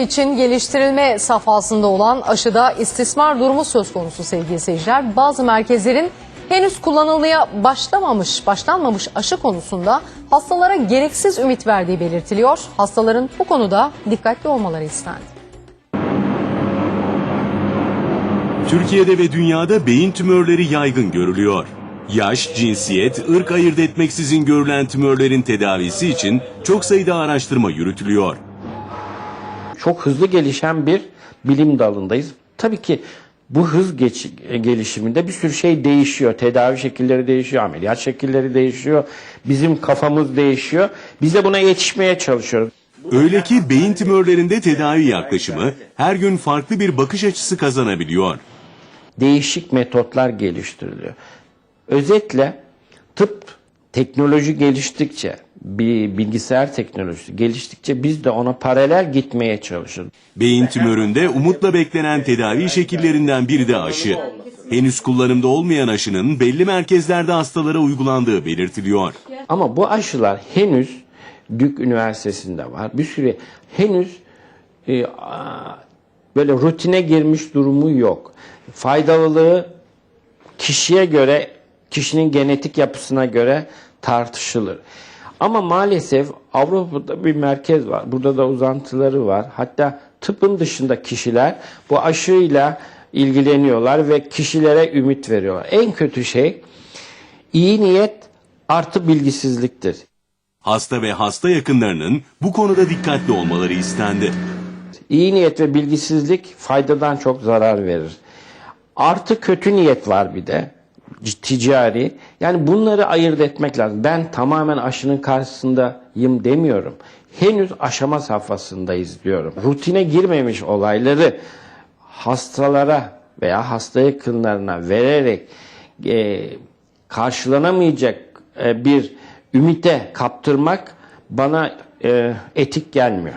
için geliştirilme safhasında olan aşıda istismar durumu söz konusu sevgili seyirciler. Bazı merkezlerin henüz kullanılmaya başlamamış, başlanmamış aşı konusunda hastalara gereksiz ümit verdiği belirtiliyor. Hastaların bu konuda dikkatli olmaları istendi. Türkiye'de ve dünyada beyin tümörleri yaygın görülüyor. Yaş, cinsiyet, ırk ayırt etmeksizin görülen tümörlerin tedavisi için çok sayıda araştırma yürütülüyor. Çok hızlı gelişen bir bilim dalındayız. Tabii ki bu hız geç, gelişiminde bir sürü şey değişiyor. Tedavi şekilleri değişiyor, ameliyat şekilleri değişiyor. Bizim kafamız değişiyor. Biz de buna yetişmeye çalışıyoruz. Öyle ki beyin tümörlerinde tedavi yaklaşımı her gün farklı bir bakış açısı kazanabiliyor. Değişik metotlar geliştiriliyor. Özetle tıp teknoloji geliştikçe, bir bilgisayar teknolojisi geliştikçe biz de ona paralel gitmeye çalışıyoruz. Beyin tümöründe umutla beklenen tedavi şekillerinden biri de aşı. Henüz kullanımda olmayan aşının belli merkezlerde hastalara uygulandığı belirtiliyor. Ama bu aşılar henüz Dük Üniversitesi'nde var. Bir sürü henüz e, böyle rutine girmiş durumu yok. Faydalılığı kişiye göre, kişinin genetik yapısına göre tartışılır. Ama maalesef Avrupa'da bir merkez var. Burada da uzantıları var. Hatta tıpın dışında kişiler bu aşıyla ilgileniyorlar ve kişilere ümit veriyorlar. En kötü şey iyi niyet artı bilgisizliktir. Hasta ve hasta yakınlarının bu konuda dikkatli olmaları istendi. İyi niyet ve bilgisizlik faydadan çok zarar verir. Artı kötü niyet var bir de ticari. Yani bunları ayırt etmek lazım. Ben tamamen aşının karşısındayım demiyorum. Henüz aşama safhasındayız diyorum. Rutine girmemiş olayları hastalara veya hasta yakınlarına vererek e, karşılanamayacak e, bir ümite kaptırmak bana e, etik gelmiyor.